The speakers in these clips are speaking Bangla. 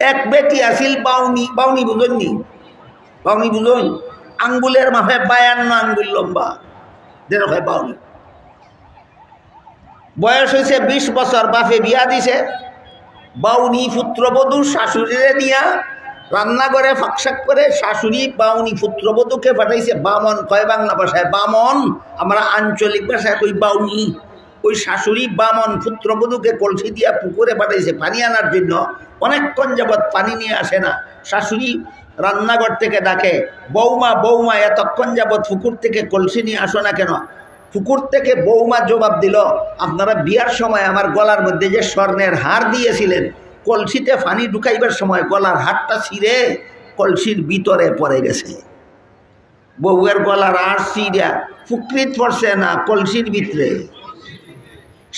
এক বেটি আছিল বাউনি বাউনি বুঝননি বাউনি বুঝন আঙ্গুলের মাফে বায়ান্ন আঙ্গুল লম্বা যেন হয় বাউনি। বয়স হয়েছে বিশ বছর, বাপে বিয়া দিছে। বাউনি পুত্রবধূ শাশুড়িরে নিয়া রান্নাঘরে ফাঁকশাক করে শাশুড়ি বাউনি পুত্রবধূকে পাঠাইছে, বামন, কয় বাংলা ভাষায়? বামন, আমরা আঞ্চলিক ভাষায় কই বাউনি? ওই শাশুড়ি, বামন, পুত্রবধূকে কলসি দিয়া পুকুরে পাঠাইছে পানি আনার জন্য। অনেকক্ষণ যাবৎ পানি নিয়ে আসে না। শাশুড়ি রান্নাঘর থেকে ডাকে, বৌমা বৌমা, এতক্ষণ যাবৎ পুকুর থেকে কলসি নিয়ে আসো না কেন? পুকুর থেকে বৌমা জবাব দিল, আপনারা বিয়ার সময় আমার গলার মধ্যে যে স্বর্ণের হার দিয়েছিলেন, কলসিতে পানি ঢুকাইবার সময় গলার হারটা ছিঁড়ে কলসির ভিতরে পড়ে গেছে। বউয়ের গলার হার ছিঁড়া পুকরিত পড়ছে না কলসির ভিতরে।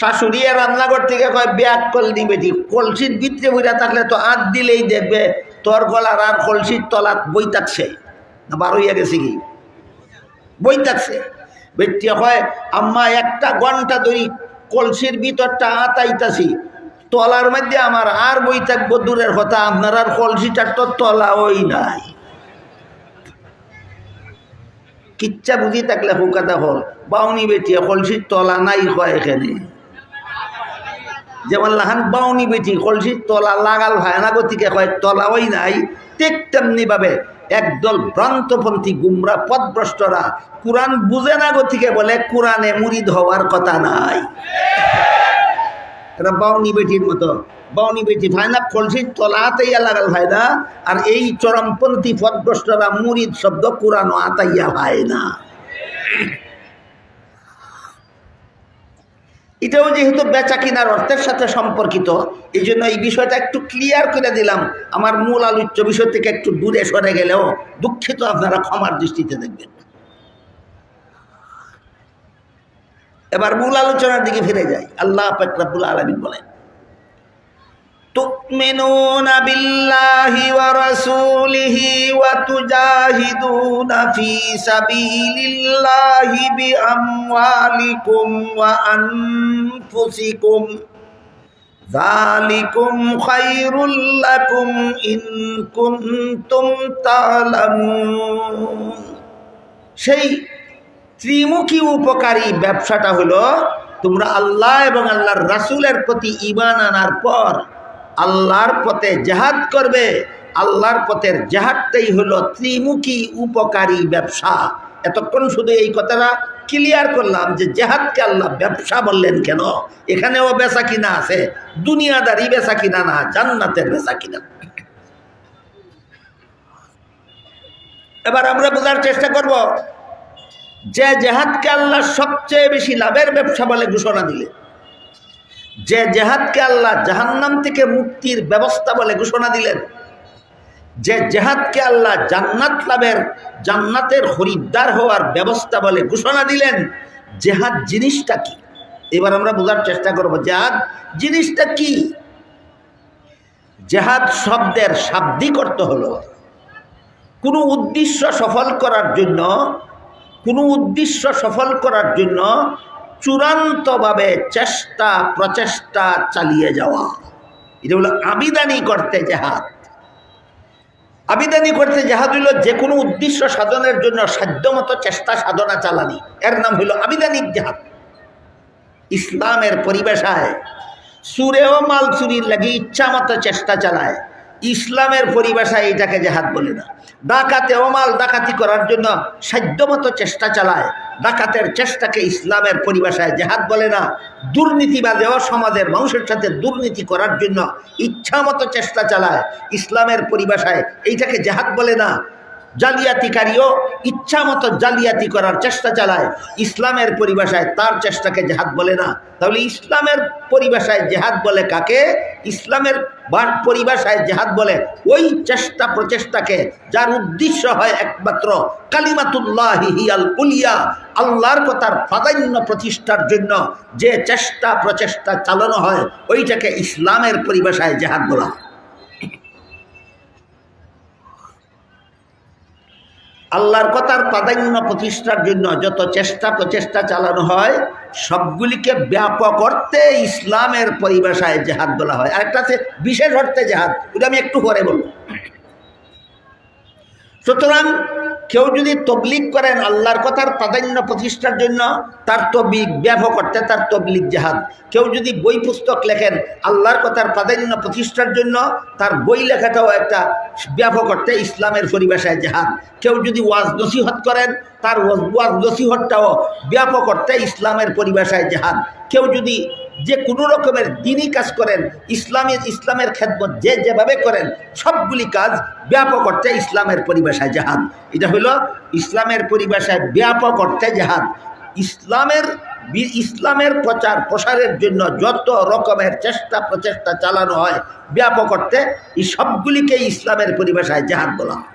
শাশুড়িয়ে রান্নাঘর থেকে কয়, ব্যাগ কল দিবে ঠিক কলসির ভিতরে বইরা থাকলে তো আট দিলেই দেখবে তোর গলার আর কলসির তলাত বই থাকছে। না, বার হইয়া গেছে কি? বই থাকছে। ব্যক্তি হয় আম্মা, একটা ঘণ্টা ধরি কলসির ভিতরটা আতাইতাছি, তলার মধ্যে আমার আর বই থাকব দূরের কথা, আপনার আর কলসিটার তো তলা ওই নাই। কিচ্ছা বুঝি থাকলে হুকাতা হল, বাউনি বেটিয়া কলসির তলা নাই হয় এখানে? যেমন লাহান বাউনি বেটি কলসির তলা লাগাল হয় না গতিকে কয় তলা ওই নাই। ঠিক তেমনি ভাবে একদল ভ্রান্তপন্থী গুমরা পথভ্রষ্টরা কোরআন বুঝে না গতিকে বলে, কোরআনে মুরিদ হওয়ার কথা নাই। এরা বাউনি বেটির মতো। বাউনি বেটি ভাই না কলসির তলাতেই লাগাল ভাই না। আর এই চরমপন্থী পথভ্রষ্টরা মুরিদ শব্দ কোরআন আতাইয়া ভাই না। এটাও যেহেতু বেচা কিনার অর্থের সাথে সম্পর্কিত, এই জন্য এই বিষয়টা একটু ক্লিয়ার করে দিলাম। আমার মূল আলোচ্য বিষয় থেকে একটু দূরে সরে গেলেও দুঃখিত আপনারা ক্ষমার দৃষ্টিতে দেখবেন। এবার মূল আলোচনার দিকে ফিরে যাই। আল্লাহ ফকরাবুল আলমিন বলেন تؤمنون بالله ورسوله وتجاهدون في سبيل الله بأموالكم وأنفسكم ذلكم خير لكم إن كنتم تعلمون সেই ত্রিমুখী উপকারী ব্যবসাটা হলো তোমরা আল্লাহ এবং আল্লাহর রাসূলের প্রতি ঈমান আনার পর আল্লাহর পথে জেহাদ করবে। আল্লাহর পথের জেহাদটাই হলো ত্রিমুখী উপকারী ব্যবসা। এতক্ষণ শুধু এই কথাটা ক্লিয়ার করলাম যে জেহাদকে আল্লাহ ব্যবসা বললেন কেন? এখানেও বেচা কিনা আছে, দুনিয়াদারি বেচা কিনা না, জান্নাতের বেচা কিনা। এবার আমরা বোঝার চেষ্টা করব যে জেহাদকে আল্লাহ সবচেয়ে বেশি লাভের ব্যবসা বলে ঘোষণা দিলে যে জেহাদকে আল্লাহ জাহান্নাম থেকে মুক্তির ব্যবস্থা বলে ঘোষণা দিলেন, যে জেহাদকে আল্লাহ জান্নাত লাভের, জান্নাতের খরিদ্দার হওয়ার ব্যবস্থা বলে ঘোষণা দিলেন, জেহাদ জিনিসটা কি? এবার আমরা বোঝার চেষ্টা করব, জেহাদ জিনিসটা কি? জেহাদ শব্দের শাব্দিক অর্থ হলো, কোনো উদ্দেশ্য সফল করার জন্য, কোনো উদ্দেশ্য সফল করার জন্য চূড়ান্তভাবে চেষ্টা, প্রচেষ্টা চালিয়ে যাওয়া। এটা হলো আবিদানি করতে জেহাদ। আবিদানি করতে জেহাদ হইল যে কোনো উদ্দেশ্য সাধনের জন্য সাধ্যমতো চেষ্টা, সাধনা, চালানি। এর নাম হইল আবিদানিক জেহাদ। ইসলামের পরিবেশায় সুরেও মাল চুরির লাগে ইচ্ছা মতো চেষ্টা চালায়। ইসলামের পরিভাষায় এটাকে জেহাদ বলে না। ডাকাতে অমাল ডাকাতি করার জন্য সাধ্যমতো চেষ্টা চালায়। ডাকাতের চেষ্টাকে ইসলামের পরিভাষায় জেহাদ বলে না। দুর্নীতিবাদে সমাজের মানুষের সাথে দুর্নীতি করার জন্য ইচ্ছামতো চেষ্টা চালায়। ইসলামের পরিভাষায় এইটাকে জেহাদ বলে না। জালিয়াতিকারীও ইচ্ছা মতো জালিয়াতি করার চেষ্টা চালায়। ইসলামের পরিভাষায় তার চেষ্টাকে জেহাদ বলে না। তাহলে ইসলামের পরিভাষায় জেহাদ বলে কাকে? ইসলামের পরিভাষায় জেহাদ বলে ওই চেষ্টা প্রচেষ্টাকে যার উদ্দেশ্য হয় একমাত্র কালিমাতুল্লাহ উলিয়া, আল্লাহর কথার প্রাধান্য প্রতিষ্ঠার জন্য যে চেষ্টা প্রচেষ্টা চালানো হয়, ওইটাকে ইসলামের পরিভাষায় জেহাদ বলা হয়। আল্লাহর কথার প্রাধান্য প্রতিষ্ঠার জন্য যত চেষ্টা প্রচেষ্টা চালানো হয়, সবগুলিকে ব্যাপক অর্থে ইসলামের পরিভাষায় জেহাদ বলা হয়। আরেকটা আছে বিশেষ অর্থে জেহাদ। ওটা আমি একটু পরে বলব। সুতরাং কেউ যদি তবলিক করেন আল্লাহর কথার প্রাধান্য প্রতিষ্ঠার জন্য, তার তবলিগ ব্যাপক অর্থে তার তবলিগ জাহাদ। কেউ যদি বই পুস্তক লেখেন আল্লাহর কথার প্রাধান্য প্রতিষ্ঠার জন্য, তার বই লেখাটাও একটা ব্যাপক অর্থে ইসলামের পরিভাষায় জাহাদ। কেউ যদি ওয়াজ নসিহত করেন, তার ওয়াজ নসিহতটাও ব্যাপক অর্থে ইসলামের পরিভাষায় জাহাদ। কেউ যদি যে কোনো রকমের দিনই কাজ করেন, ইসলামের ইসলামের খেদমত যে যেভাবে করেন, সবগুলি কাজ ব্যাপক অর্থে ইসলামের পরিভাষায় জাহাদ। এটা হলো ইসলামের পরিভাষায় ব্যাপক অর্থে জাহাদ। ইসলামের ইসলামের প্রচার, প্রসারের জন্য যত রকমের চেষ্টা, প্রচেষ্টা চালানো হয়, ব্যাপক অর্থে এই সবগুলিকে ইসলামের পরিভাষায় জাহাদ বলা হয়।